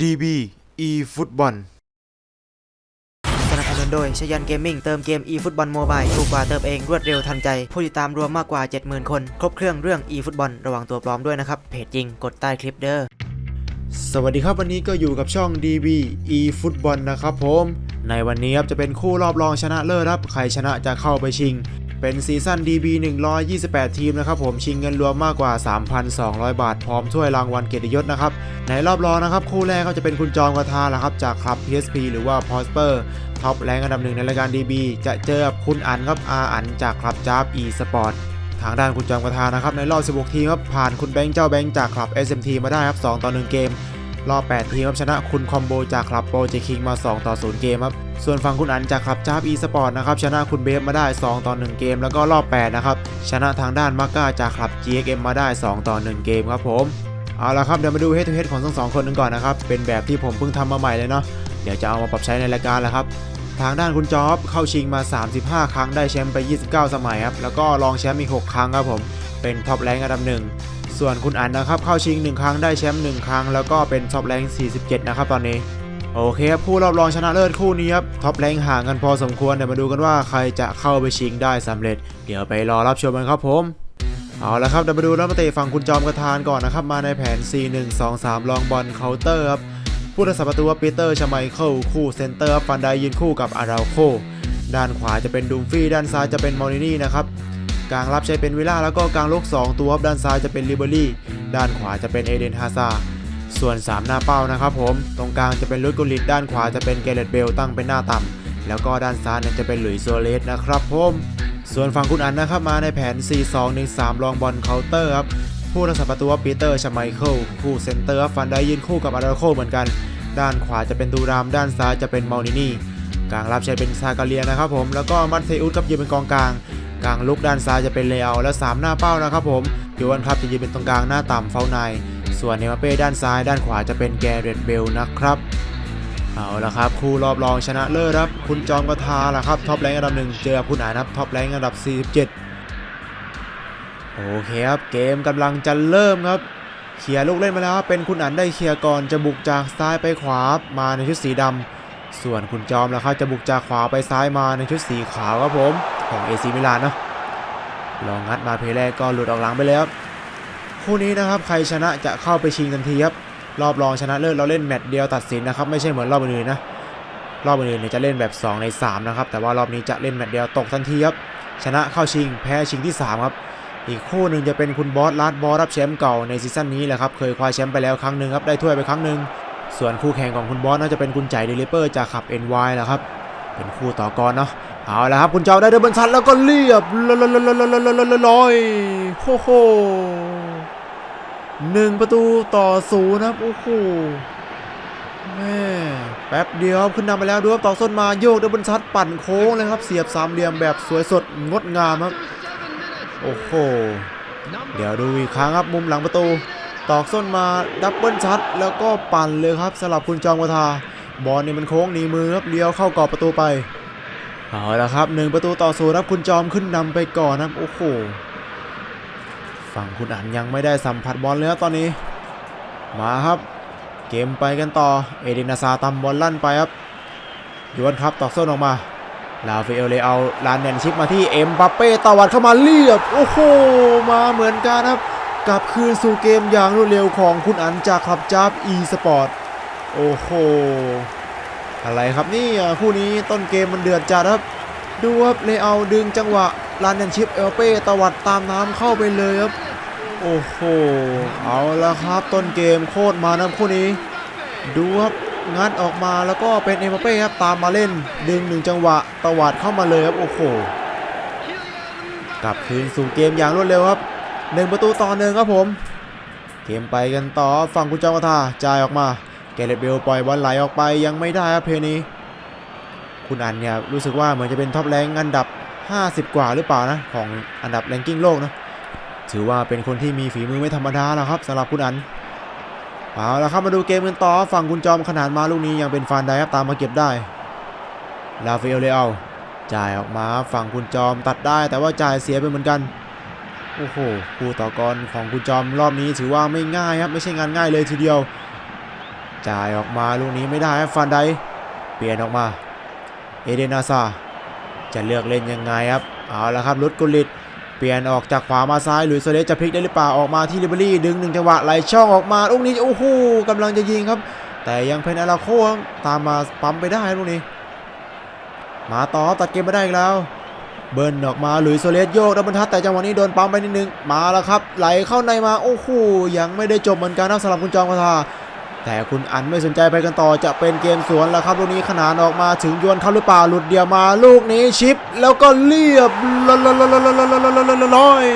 DB e ฟุตบอลสนับสนุนโดยชยันเกมมิ่งเติมเกม e ฟุตบอลโมบายถูกกว่าเติมเองรวดเร็วทันใจ ผู้ติดตามรวมมากกว่า 70,000 คน ครบเครื่องเรื่อง e ฟุตบอลระวังตัวปลอมด้วยนะครับ เพจจริงกดใต้คลิปเด้อสวัสดีครับวันนี้ก็อยู่กับช่อง DB e ฟุตบอลนะครับผม ในวันนี้ครับจะเป็นคู่รอบรองชนะเลิศครับใครชนะจะเข้าไปชิง เป็นซีซั่น DB 128 ทีมนะครับผมชิงเงินรวมมากกว่า 3,200 บาท พร้อมถ้วยรางวัลเกียรติยศนะครับในรอบรองนะครับคู่แรกก็จะเป็นคุณจอมกระทาละครับจากคลับ PSP หรือว่า p o s p e r ท็อปแรงอันดับหนึ่งในรายการ DB จะเจอกับคุณอันครับอาอันจากคลับจ้าบ e Sport ทางด้านคุณจอมกระทานะครับในรอบ 16 ทีมครับผ่านคุณแบงค์เจ้าแบงค์จากคลับ SMT มาได้ครับ 2 ต่อ 1 เกม รอบ 8 ทีมครับชนะคุณคอมโบจากคลับโปรเจคิงมา 2 ต่อ 0 เกมครับ ส่วนฝั่งคุณอันจากคลับจ้าบ e สปอร์ตนะครับชนะคุณเบฟมาได้ 2 ต่อ 1 เกม แล้วก็รอบ 8 นะครับ ชนะทางด้านมาก้าจากคลับ GXM มาได้ 2 ต่อ 1 เกมครับผมเอาละครับเดี๋ยวมาดูเฮดทูเฮดของทั้งสองคนกันก่อนนะครับเป็นแบบที่ผมเพิ่งทำมาใหม่เลยเนาะเดี๋ยวจะเอามาปรับใช้ในรายการแล้วครับทางด้านคุณจ๊อบเข้าชิงมา 35 ครั้งได้แชมป์ไป 29 สมัยครับแล้วก็รองแชมป์อีก 6 ครั้งครับผมเป็นท็อปแรงอันดับหนึ่ง ส่วนคุณอันนะครับเข้าชิง 1 ครั้งได้แชมป์1ครั้งแล้วก็เป็นท็อปแรง47 นะครับตอนนี้ โอเคครับคู่รอบรองชนะเลิศคู่นี้ครับท็อปแรงห่างกันพอสมควรเดี๋ยวมาดูกันว่าใครจะเข้าไปชิงได้สำเร็จ เดี๋ยวไปรอรับชมกันครับผมเอาละครับเดี๋ยวมาดูนักเตะฝั่งคุณจอมกระทานก่อนนะครับ มาในแผน 4-1-2-3 ลองบอลเคาน์เตอร์ครับผู้รักษาประตูว่าปีเตอร์ชไมเคิลคู่เซนเตอร์ฟันไดยืนคู่กับอาราโค ด้านขวาจะเป็นดูมฟี่ด้านซ้ายจะเป็นมอรินี่นะครับ กลางรับใช้เป็นวิล่าแล้วก็กลางลุก2 ตัวด้านซ้ายจะเป็นลิเบอรี่ด้านขวาจะเป็นเอเดนฮาซาส่วน 3 หน้าเป้านะครับผม ตรงกลางจะเป็นลุยกุลิตด้านขวาจะเป็นเกเรตเบลตั้งเป็นหน้าต่ำแล้วก็ด้านซ้ายจะเป็นหลุยส์โซเลสนะครับผมส่วนฝั่งคุณอันนะครับมาในแผน 4-2-1-3 ลองบอลเคาน์เตอร์ครับผู้รักษาประตูว่าปีเตอร์ชไมเคิลคู่เซนเตอร์กับฟันได้ยืนคู่กับอาราโคเหมือนกัน ด้านขวาจะเป็นตูราม ด้านซ้ายจะเป็นมอลนินี่กลางรับใช้เป็นซากาเลียนะครับผมแล้วก็มัตเซอุสครับยืนเป็นกองกลาง กลางลุกด้านซ้ายจะเป็นเลอาและ 3 หน้าเป้านะครับผมดิวันครับจะยืนเป็นตรงกลางหน้าต่ำเฝ้าใน ส่วนเนมาเป้ด้านซ้าย ด้านขวาจะเป็นแกเรตเบลนะครับเอาละครับคู่รอบรองชนะเลิศครับ คุณจอมกทาละครับท็อปแรงอันดับหนึ่งเจอคุณอานครับท็อปแรงอันดับ 47 โอเคครับ เกมกำลังจะเริ่มครับเคลียลูกเล่นมาแล้วเป็นคุณอันได้เคลียก่อนจะบุกจากซ้ายไปขวามาในชุดสีดำส่วนคุณจอมละครับจะบุกจากขวาไปซ้ายมาในชุดสีขาวครับผม ของเอซีมิลานเนาะลองงัดมาเพลแรกก็หลุดออกหลังไปแล้วคู่นี้นะครับใครชนะจะเข้าไปชิงทันทีครับรอบรองชนะเลิศเราเล่นแมตช์เดียวตัดสินนะครับไม่ใช่เหมือนรอบอื่นนะรอบอื่นเนี่ยจะเล่นแบบ 2 ใน 3 นะครับ แต่ว่ารอบนี้จะเล่นแมตช์เดียวตกทันทีครับชนะเข้าชิงแพ้ชิงที่ 3 ครับ อีกคู่หนึ่งจะเป็นคุณบอสลาดบอสรับแชมป์เก่าในซีซั่นนี้แหละครับเคยคว้าแชมป์ไปแล้วครั้งหนึ่งครับได้ถ้วยไปครั้งหนึ่งส่วนคู่แข่งของคุณบอสน่าจะเป็นคุณใจเดลิเปอร์จากขับ NY แหละครับ เป็นคู่ต่อกรเนาะเอาละครับคุณเจ้าได้เดินบนชัดแล้วก็เรียบลอยโอ้โหหนึ่งประตูต่อศูนย์ครับโอ้โหแม่แป๊บเดียวขึ้นนำไปแล้วดูครับตอส้นมาโยกดับเบิลชัดปั่นโค้งเลยครับ เสียบสามเหลี่ยมแบบสวยสดงดงามครับโอ้โหเดี๋ยวดูอีกครั้งครับมุมหลังประตู ตอกส้นมาดับเบิลชัดแล้วก็ปั่นเลยครับสลับคุณจองกทา บอลเนี่ยมันโค้งหนีมือครับเลี้ยวเข้ากรอบประตูไปเอาละครับหนึ่งประตูต่อศูนย์ครับคุณจอมขึ้นนำไปก่อนครับโอ้โหฝั่งคุณอันยังไม่ได้สัมผัสบอลเลยครับตอนนี้ มาครับ เกมไปกันต่อเอเดนาซาตำบอลลั่นไปครับยวนครับตอกส้นออกมาลาเฟเอลเลเอาลานแนนชิปมาที่เอ็มบัปเป้ตวัดเข้ามาเรียบโอ้โหมาเหมือนกันครับกลับคืนสู่เกมอย่างรวดเร็วของคุณอันจากคลับจับอีสปอร์ต โอ้โห อะไรครับนี่คู่นี้ต้นเกมมันเดือดจัดครับ ดูครับเลเอาดึงจังหวะลานแนนชิปเอลเป้ตวัดตามน้ำเข้าไปเลยครับ โอ้โห เอาละครับต้นเกมโคตรมานะคู่นี้ ดูครับงัดออกมาแล้วก็เป็นเอ็มเป้ครับตามมาเล่น ดึงหนึ่งจังหวะตวัดเข้ามาเลยครับโอ้โหกลับคืนสู่เกมอย่างรวดเร็วครับหนึ่งประตูต่อหนึ่งครับผม เกมไปกันต่อฝั่งคุณจอมกทาจ่ายออกมา แกเรตเบลปล่อยบอลไหลออกไปยังไม่ได้ครับเพลย์นี้คุณอันเนี่ยรู้สึกว่าเหมือนจะเป็นท็อปแรงอันดับ 50 กว่าหรือเปล่านะ ของอันดับแรงกิ้งโลกนะถือว่าเป็นคนที่มีฝีมือไม่ธรรมดาแล้วครับสำหรับคุณอันเอาละครับมาดูเกมกันต่อฝั่งคุณจอมขนาดมาลูกนี้ยังเป็นฟานไดครับตามมาเก็บได้ลาเฟลเลเอาจ่ายออกมาฝั่งคุณจอมตัดได้ แต่ว่าจ่ายเสียไปเหมือนกันโอ้โหคู่ต่อกรของคุณจอมรอบนี้ถือว่าไม่ง่ายครับไม่ใช่งานง่ายเลยทีเดียว จ่ายออกมาลูกนี้ไม่ได้ฟันไดเปลี่ยนออกมา เอเดนาซาจะเลือกเล่นยังไงครับเอาละครับลุดกุลิตเปลี่ยนออกจากขวามาซ้ายหลุยส์โซเลสจะพลิกได้หรือเปล่าออกมาที่ลิเบอรี่ดึงหนึ่งจังหวะไหลช่องออกมาลูกนี้โอ้โหกำลังจะยิงครับ แต่ยังเพนอาราโคตามมาปั๊มไปได้ลูกนี้ มาต่อตัดเกมมาได้อีกแล้วเบิร์นออกมาหลุยส์โซเลสโยกดับบเบิลทัชแต่จังหวะนี้โดนปั๊มไปนิดนึง มาแล้วครับ ไหลเข้าในมา โอ้โหยังไม่ได้จบเหมือนกันนะสำหรับคุณจองกทา แต่คุณอันไม่สนใจไปกันต่อจะเป็นเกมสวนแล้วครับลูกนี้ขนานออกมาถึงยวนเข้าหรือเปล่าหลุดเดียวมาลูกนี้ชิป แล้วก็เรียบลอยลอย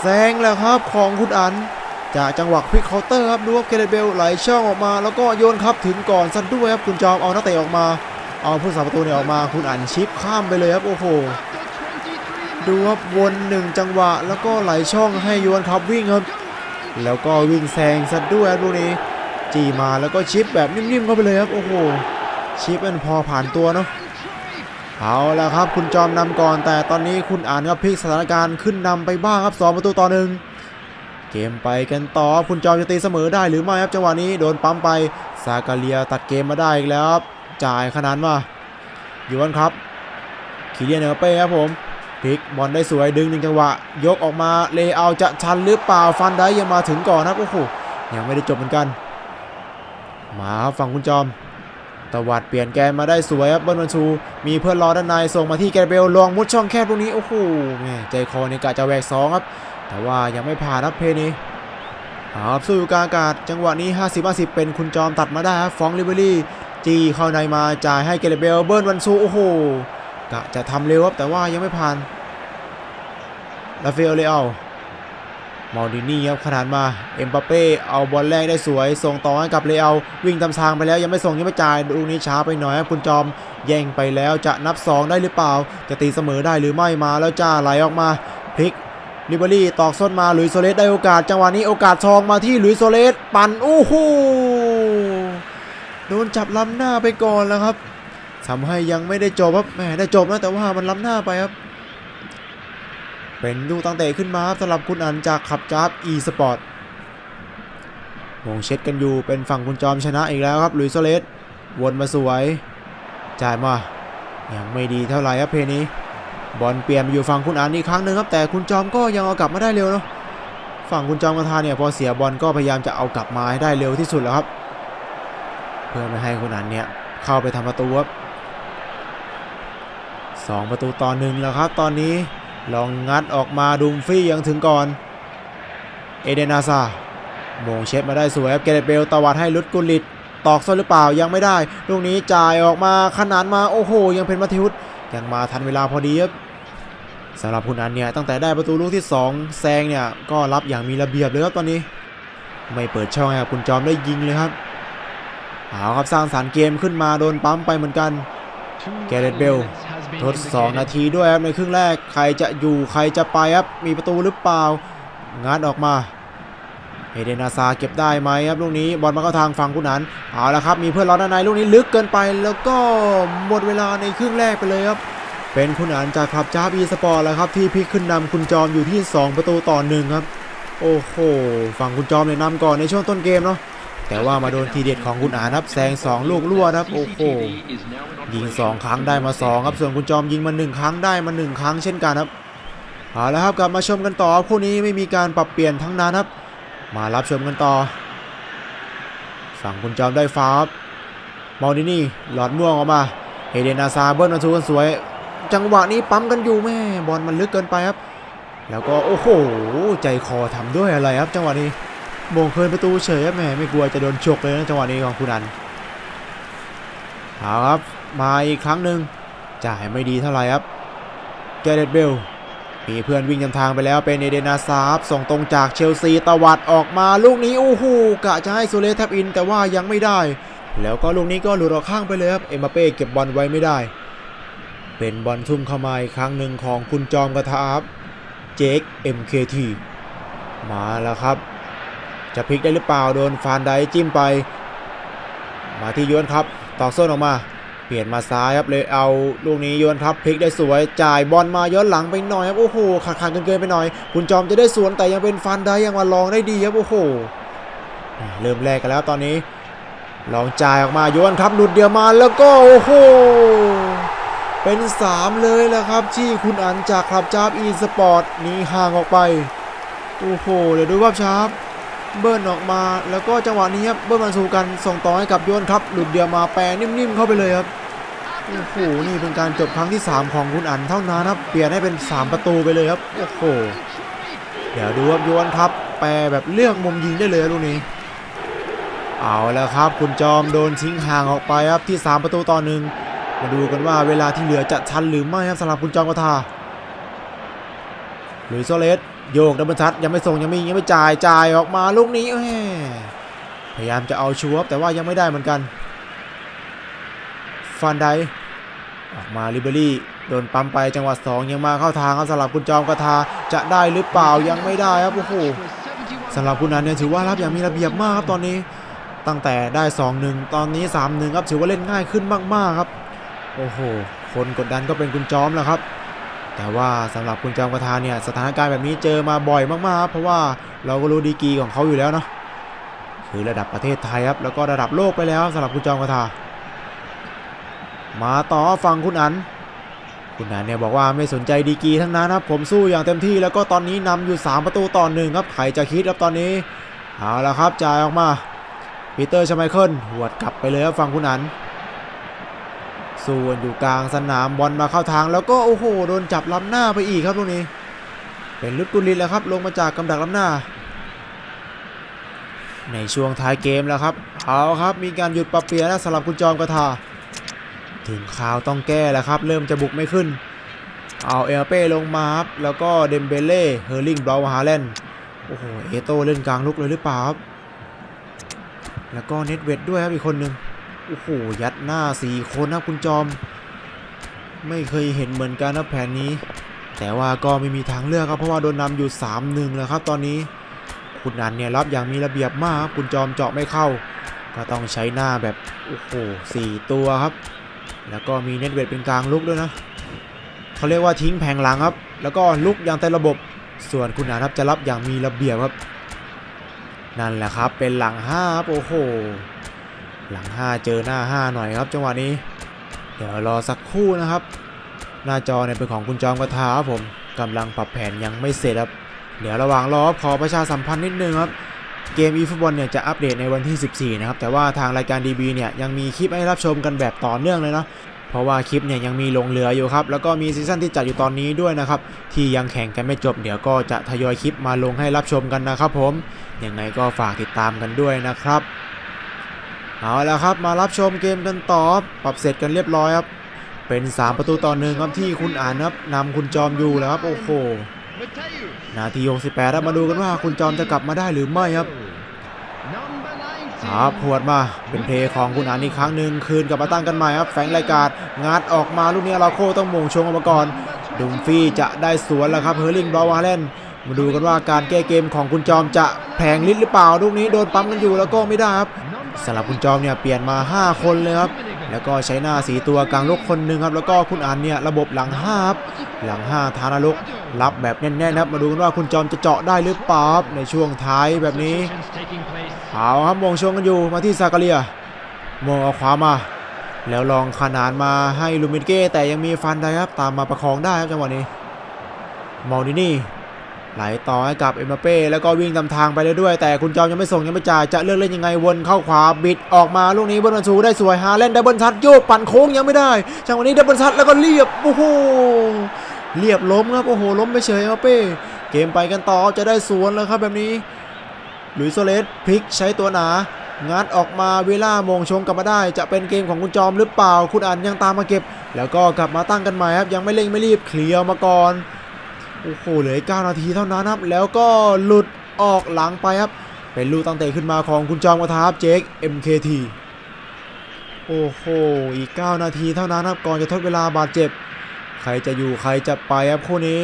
แซงแล้วครับของคุณอัน จากจังหวะควิกเคาน์เตอร์ครับดูว่าเกเรเบลไหลช่องออกมา แล้วก็โยนครับถึงก่อนซะด้วยครับคุณจอมเอานักเตะออกมา เอาผู้สาประตูเนี่ยออกมาคุณอันชิปข้ามไปเลยครับโอ้โหดูครับวนหนึ่งจังหวะแล้วก็ไหลช่องให้โยนครับวิ่งครับ แล้วก็วิ่งแซงซะด้วยลูกนี้จีมาแล้วก็ชิปแบบนิ่มๆเข้าไปเลยครับโอ้โหชิปมันพอผ่านตัวเนาะเอาละครับคุณจอมนำก่อน แต่ตอนนี้คุณอ่านครับพลิกสถานการณ์ขึ้นนำไปบ้างครับสองประตูต่อหนึ่งเกมไปกันต่อคุณจอมจะตีเสมอได้หรือไม่ครับจังหวะนี้โดนปั๊มไปซากาเลียตัดเกมมาได้อีกแล้วครับจ่ายขนาดมาอยู่กันครับคีเลียนเอเป้ครับผม พลิกบอลได้สวยดึงหนึ่งจังหวะ ยกออกมาเลเอาจะชันหรือเปล่าฟันได้ยังมาถึงก่อนครับโอ้โหยังไม่ได้จบเหมือนกัน มาครับฝั่งคุณจอมตวัดเปลี่ยนแกนมาได้สวยครับเบิ้ลวันชูมีเพื่อนรอด้านในส่งมาที่แกเบลลองมุดช่องแคบตรงนี้โอ้โหแม่ใจคอในกะจะแหวกสองครับ แต่ว่ายังไม่ผ่านครับเพนี้อาครับสู้อยู่กลางอากาศจังหวะนี้ 50 50 เป็นคุณจอมตัดมาได้ครับฟองลิเบอรี่จีเข้าในมาจ่ายให้แกรเบลเบิ้ลวันชูโอ้โห กะจะทำเร็วครับแต่ว่ายังไม่ผ่านลาเฟลเลอามอลดินี่ครับขนาดมา เอ็มบัปเป้เอาบอลแรกได้สวย ส่งต่อให้กับเลอาวิ่งตามทางไปแล้วยังไม่ส่งยังไม่จ่ายลูกนี้ช้าไปหน่อยครับคุณจอม แย่งไปแล้วจะนับ 2 ได้หรือเปล่า จะตีเสมอได้หรือไม่มาแล้วจ้าไหลออกมาพลิกลิเบอรี่ตอกส้นมาหลุยโซเลสได้โอกาสจังหวะนี้โอกาสทองมาที่หลุยโซเลสปั่นโอ้โหโดนจับล้ำหน้าไปก่อนแล้วครับ ทำให้ยังไม่ได้จบครับแหมได้จบนะแต่ว่ามันล้ำหน้าไปครับ เป็นลูกตั้งเตะขึ้นมาครับสำหรับคุณอันจากขับจับ e สปอร์ตวงเช็ดกันอยู่เป็นฝั่งคุณจอมชนะอีกแล้วครับลุยโซเลสวนมาสวยจ่ายมายังไม่ดีเท่าไหร่ครับเพลย์นี้ บอลเปลี่ยนอยู่ฝั่งคุณอันอีกครั้งหนึ่งครับแต่คุณจอมก็ยังเอากลับมาได้เร็วเนาะฝั่งคุณจอมกระทาเนี่ยพอเสียบอลก็พยายามจะเอากลับมาให้ได้เร็วที่สุดแล้วครับ เพื่อไม่ให้คุณอันเนี่ยเข้าไปทำประตูครับ สองประตูต่อหนึ่งแล้วครับ ตอนนี้ลองงัดออกมาดุมฟี่ยังถึงก่อน เอเดนาซาโมงเช็ดมาได้สวยครับเกเรตเบลตวัดให้ลุดกุลิต ตอกซ้นหรือเปล่ายังไม่ได้ ลูกนี้จ่ายออกมาขนานมาโอ้โห ยังเป็นมาทิวุฒยังมาทันเวลาพอดีครับสำหรับคุณอันเนี่ยตั้งแต่ได้ประตูลูกที่ 2 แซงเนี่ยก็รับอย่างมีระเบียบเลยครับตอนนี้ ไม่เปิดช่องให้กับคุณจอมได้ยิงเลยครับเอาครับสร้างสารรค์เกมขึ้นมาโดนปั๊มไปเหมือนกันแกเรตเบล ทด 2 นาทีด้วยครับในครึ่งแรกใครจะอยู่ใครจะไปครับมีประตูหรือเปล่างัดออกมาเอเดนาซาเก็บได้ไหมครับลูกนี้บอลมาเข้าทางฝั่งคุณนันเอาละครับมีเพื่อนรอด้านในลูกนี้ลึกเกินไปแล้วก็หมดเวลาในครึ่งแรกไปเลยครับเป็นคุณอันจากคลับจ้าบีสปอร์ตแล้วครับที่พลิกขึ้นนำคุณจอมอยู่ที่ 2 ประตูต่อหนึ่งครับโอ้โหฝั่งคุณจอมเนี่ยนำก่อนในช่วงต้นเกมเนาะ แต่ว่ามาโดนทีเด็ดของคุณอานครับแซงสองลูกรวครับโอ้โหยิง 2 ครั้งได้มา 2 ครับส่วนคุณจอมยิงมา 1 ครั้งได้มา 1 ครั้งเช่นกันครับเอาละครับกลับมาชมกันต่อคู่นี้ไม่มีการปรับเปลี่ยนทั้งนั้นครับ มารับชมกันต่อฝั่งคุณจอมได้ฟาวครับมอลดินี่หลอดม่วงออกมาเฮเดนาซาเบิ้ลมาทูกันสวย จังหวะนี้ปั๊มกันอยู่แม่บอลมันลึกเกินไปครับ แล้วก็โอ้โหใจคอทำด้วยอะไรครับ จังหวะนี้ โมงเคยประตูเฉยแม่ไม่กลัวจะโดนฉกเลยนะจังหวะนี้ของคุณอันเอาครับมาอีกครั้งหนึ่งจ่ายไม่ดีเท่าไหร่ครับเกเรตเบลมีเพื่อนวิ่งนำทางไปแล้วเป็นเอเดนาซาบส่งตรงจากเชลซีตวัดออกมาลูกนี้โอ้โหกะจะให้โซเลสแทบอิน แต่ว่ายังไม่ได้ แล้วก็ลูกนี้ก็หลุดออกข้างไปเลยครับเอ็มบัปเป้เก็บบอลไว้ไม่ได้ เป็นบอลทุ่มเข้ามาอีกครั้งหนึ่งของคุณจอมกระทาครับเจค MKT มาแล้วครับ จะพลิกได้หรือเปล่าโดนฟานไดจิ้มไป มาที่ยวนครับตอกส้นออกมา เปลี่ยนมาซ้ายครับเลยเอาลูกนี้โยนครับพลิกได้สวยจ่ายบอลมาย้อนหลังไปหน่อยครับโอ้โหขาดขาดเกินเกินไปหน่อย คุณจอมจะได้สวนแต่ยังเป็นฟันได้ยังมาลองได้ดีครับโอ้โหเริ่มแรกกันแล้วตอนนี้ ลองจ่ายออกมาโยนครับหลุดเดียวมาแล้วก็โอ้โหเป็น 3 เลยแหละครับที่คุณอันจากคลับจาบอีสปอร์ตหนีห่างออกไป โอ้โหเดี๋ยวดูว่าชาร์ป เบิ้ลออกมา แล้วก็จังหวะนี้ครับเบิ้ลมาสู่กันส่งต่อให้กับโยนครับ หลุดเดียวมาแปรนิ่มๆเข้าไปเลยครับโอ้โหนี่เป็นการจบครั้งที่ 3 ของคุณอันเท่านั้นครับเปลี่ยนให้เป็น 3 ประตูไปเลยครับโอ้โหเดี๋ยวดูครับโยนครับ แปรแบบเลือกมุมยิงได้เลยลูกนี้ เอาแล้วครับคุณจอมโดนทิ้งห่างออกไปครับที่ 3 ประตูต่อหนึ่งมาดูกันว่าเวลาที่เหลือจะทันหรือไม่ครับสำหรับคุณจอมกทาหลุยโซเลส โยกดับเบิลทัชยังไม่ส่งยังไม่ยังไม่จ่ายจ่ายออกมาลูกนี้พยายามจะเอาชัวร์แต่ว่ายังไม่ได้เหมือนกันฟันไดออกมาลิเบอรี่โดนปั๊มไปจังหวะสองยังมาเข้าทางครับสำหรับคุณจอมกทาจะได้หรือเปล่ายังไม่ได้ครับโอ้โหสำหรับคุณนันเนี่ยถือว่ารับอย่างมีระเบียบมากครับตอนนี้ ตั้งแต่ได้ 2-1 ตอนนี้ 3-1 ครับถือว่าเล่นง่ายขึ้นมากๆครับ โอ้โหคนกดดันก็เป็นคุณจอมแหละครับ แต่ว่าสำหรับคุณจอมกระทาเนี่ยสถานการณ์แบบนี้เจอมาบ่อยมากๆ เพราะว่าเราก็รู้ดีกีของเขาอยู่แล้วเนาะคือระดับประเทศไทยครับแล้วก็ระดับโลกไปแล้วสำหรับคุณจอมกระทา มาต่อฟังคุณอัน คุณอันเนี่ยบอกว่าไม่สนใจดีกีทั้งนั้นครับผมสู้อย่างเต็มที่แล้วก็ตอนนี้นำอยู่ 3 ประตูต่อหนึ่งครับใครจะคิดครับตอนนี้เอาละครับจ่ายออกมาปีเตอร์ชไมเคิลหวดกลับไปเลยครับฝั่งคุณอัน ส่วนอยู่กลางสนามบอลมาเข้าทาง แล้วก็โอ้โหโดนจับล้ำหน้าไปอีกครับตรงนี้ เป็นลุดกุลินแล้วครับ ลงมาจากกำดักล้ำหน้า ในช่วงท้ายเกมแล้วครับเอาครับมีการหยุดปรับเปลี่ยนแล้วสำหรับคุณจอมกระทา ถึงข่าวต้องแก้แล้วครับ เริ่มจะบุกไม่ขึ้น เอาเอลเป้ลงมาครับแล้วก็เดมเบเล่เฮอร์ลิงบราวน์ฮาเลนโอ้โหเอโต้เล่นกลางลุกเลยหรือเปล่าครับแล้วก็เน็ตเวดด้วยครับอีกคนหนึ่ง โอ้โห ยัดหน้า4คนนะคุณจอม ไม่เคยเห็นเหมือนกันนะแผนนี้ แต่ว่าก็ไม่มีทางเลือกครับเพราะว่าโดนนำอยู่ 3-1 แล้วครับตอนนี้คุณนันเนี่ยรับอย่างมีระเบียบมากครับคุณจอมเจาะไม่เข้า ก็ต้องใช้หน้าแบบโอ้โหสี่ตัวครับ แล้วก็มีเน็ตเวดเป็นกลางลุกด้วยนะเขาเรียกว่าทิ้งแผงหลังครับ แล้วก็ลุกอย่างเต็มระบบส่วนคุณนันครับจะรับอย่างมีระเบียบครับ นั่นแหละครับเป็นหลัง5ครับโอ้โห หลัง 5 เจอหน้า 5 หน่อยครับ จังหวะนี้ เดี๋ยวรอสักครู่นะครับ หน้าจอเนี่ยเป็นของคุณจอมกระทาครับผมกำลังปรับแผนยังไม่เสร็จครับ เดี๋ยวระหว่างรอขอประชาสัมพันธ์นิดนึงครับเกม eFootball เนี่ยจะอัปเดตในวันที่ 14 นะครับ แต่ว่าทางรายการ DB เนี่ยยังมีคลิปให้รับชมกันแบบต่อเนื่องเลยเนาะเพราะว่าคลิปเนี่ยยังมีลงเหลืออยู่ครับ แล้วก็มีซีซั่นที่จัดอยู่ตอนนี้ด้วยนะครับ ที่ยังแข่งกันไม่จบ เดี๋ยวก็จะทยอยคลิปมาลงให้รับชมกันนะครับผมยังไงก็ฝากติดตามกันด้วยนะครับ เอาละครับมารับชมเกมกันต่อปรับเสร็จกันเรียบร้อยครับ เป็น 3 ประตูต่อหนึ่งครับที่คุณอ่านครับนำคุณจอมอยู่แล้วครับโอ้โหนาที68ครับมาดูกันว่าคุณจอมจะกลับมาได้หรือไม่ครับครับพวดมาเป็นเพลย์ของคุณอันอีกครั้งหนึ่งคืนกลับมาตั้งกันใหม่ครับแฝงรายการงัดออกมาลูกนี้เราโคต้องมงชงออกมาก่อนดุมฟี่จะได้สวนแล้วครับเฮอร์ลิงบราวาเลนมาดูกันว่าการแก้เกมของคุณจอมจะแผงลิดหรือเปล่าลูกนี้โดนปั๊มกันอยู่แล้วก็ไม่ได้ครับ สำหรับคุณจอมเนี่ยเปลี่ยนมา 5 คนเลยครับ แล้วก็ใช้หน้าสีตัวกลางลุกคนหนึ่งครับ แล้วก็คุณอันเนี่ยระบบหลัง5ครับหลัง 5 ทานาลุกรับแบบแน่นๆครับ มาดูกันว่าคุณจอมจะเจาะได้หรือเปล่าในช่วงท้ายแบบนี้เอาครับมองชงกันอยู่มาที่ซากาเลียมองเอาขวามา แล้วลองขนานมาให้ลูมินเก้แต่ยังมีฟันได้ครับตามมาประคองได้ครับจังหวะนี้มองดินี่ ไหลต่อให้กับเอ็มบัปเป้แล้วก็วิ่งตามทางไปเลยด้วยแต่คุณจอมยังไม่ส่งยังไม่จ่ายจะเลือกเล่นยังไงวนเข้าขวาบิดออกมาลูกนี้บนบันซูได้สวยฮาเล่นดับเบิลทัดโยกปั่นโค้งยังไม่ได้จังหวะนี้ดับเบิลทัดแล้วก็เรียบโอ้โหเรียบล้มครับโอ้โหล้มไปเฉยเอ็มบัปเป้เกมไปกันต่อจะได้สวนแล้วครับแบบนี้หลุยส์โซเลสพลิกใช้ตัวหนางัดออกมาเวล่ามงชงกลับมาได้ จะเป็นเกมของคุณจอมหรือเปล่า คุณอันยังตามมาเก็บ แล้วก็กลับมาตั้งกันใหม่ครับยังไม่เร่งไม่รีบเคลียร์มาก่อน โอ้โหเหลือ9นาทีเท่านั้นครับ แล้วก็หลุดออกหลังไปครับ เป็นลูกตั้งเตะขึ้นมาของคุณจอมกระทาครับเจค MKT โอ้โห อีก 9 นาทีเท่านั้นครับ ก่อนจะทดเวลาบาดเจ็บ ใครจะอยู่ใครจะไปครับคู่นี้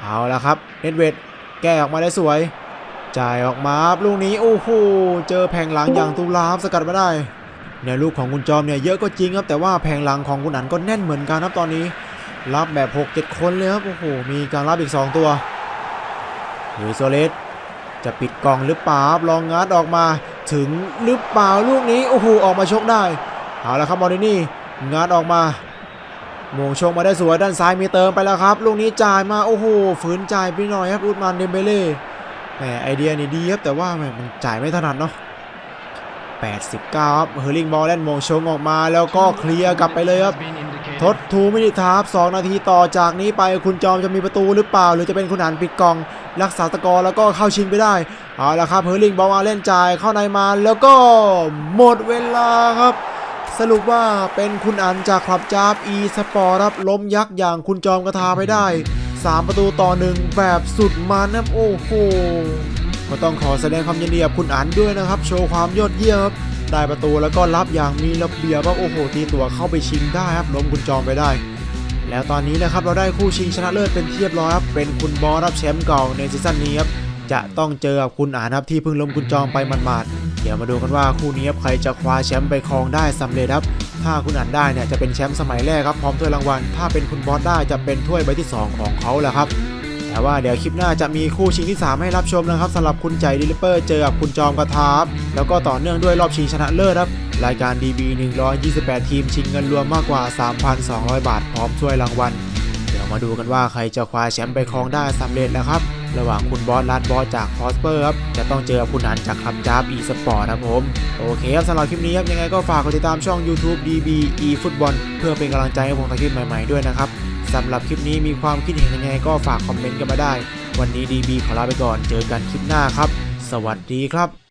เอาละครับ เน็ตเวดแก้ออกมาได้สวย จ่ายออกมาครับลูกนี้ โอ้โห เจอแผงหลังอย่างตุลาครับสกัดมาได้เนี่ยลูกของคุณจอมเนี่ยเยอะก็จริงครับ แต่ว่าแผงหลังของคุณอันก็แน่นเหมือนกันครับตอนนี้ รับแบบ6-7คนเลยครับโอ้โหมีการรับอีก 2 ตัวหลุยโซเลสจะปิดกล่องหรือเปล่าลองงัดออกมาถึงหรือเปล่าลูกนี้โอ้โหออกมาชกได้เอาละครับมอรินี่งัดออกมาโมงชงมาได้สวยด้านซ้ายมีเติมไปแล้วครับ ลูกนี้จ่ายมาโอ้โหฝืนจ่ายไปหน่อยครับอุดมันเดมเบเล่แหมไอเดียนี่ดีครับแต่ว่าแหมมันจ่ายไม่ถนัดเนาะ89ครับเฮอร์ลิงบอลเล่นโมงชงออกมาแล้วก็เคลียร์กลับไปเลยครับ ทดทูมินิทาร์ฟ2นาทีต่อจากนี้ไปคุณจอมจะมีประตูหรือเปล่า หรือจะเป็นคุณอันปิดกล่อง รักษาตะกอร์แล้วก็เข้าชิงไปได้ เอาละครับเฮอร์ลิงบอลมาเล่นจ่ายเข้าในมาแล้วก็หมดเวลาครับสรุปว่าเป็นคุณอันจากคลับจาบอีสปอร์รับล้มยักษ์อย่างคุณจอมกระทาไปได้ 3 ประตูต่อหนึ่งแบบสุดมันนะโอ้โหก็ต้องขอแสดงความยินดีกับคุณอันด้วยนะครับ โชว์ความยอดเยี่ยมครับ ได้ประตูแล้วก็รับอย่างมีระเบียบว่าโอ้โหตีตัวเข้าไปชิงได้ครับล้มคุณจอมไปได้ แล้วตอนนี้นะครับเราได้คู่ชิงชนะเลิศเป็นเรียบร้อยครับเป็นคุณบอสรับแชมป์เก่าในซีซั่นนี้ครับจะต้องเจอกับคุณอานครับที่เพิ่งล้มคุณจอมไปหมาดๆเดี๋ยวมาดูกันว่าคู่นี้ครับใครจะคว้าแชมป์ไปครองได้สำเร็จครับถ้าคุณอันได้เนี่ยจะเป็นแชมป์สมัยแรกครับพร้อมถ้วยรางวัล ถ้าเป็นคุณบอสได้จะเป็นถ้วยใบที่สองของเขาแหละครับ แต่ว่าเดี๋ยวคลิปหน้าจะมีคู่ชิงที่ 3 ให้รับชมนะครับสำหรับคุณใจดิลิเปอร์เจอกับคุณจอมกระทาบแล้วก็ต่อเนื่องด้วยรอบชิงชนะเลิศครับรายการ DB 128 ทีมชิงเงินรวมมากกว่า 3,200 บาทพร้อมถ้วยรางวัล เดี๋ยวมาดูกันว่าใครจะคว้าแชมป์ไปครองได้สำเร็จแล้วครับ ระหว่างคุณบอสลัดบอสจากพอสเปอร์ครับจะต้องเจอับคุณอันจากคำจ้าบอีสปอร์ตครับผม โอเคครับสำหรับคลิปนี้ครับยังไงก็ฝากกดติดตามช่อง YouTube DB e Football เพื่อเป็นกำลังใจให้ผมทำคลิปใหม่ๆด้วยนะครับ สำหรับคลิปนี้มีความคิดเห็นยังไงก็ฝากคอมเมนต์กันมาได้ วันนี้ดีบีขอลาไปก่อน เจอกันคลิปหน้าครับ สวัสดีครับ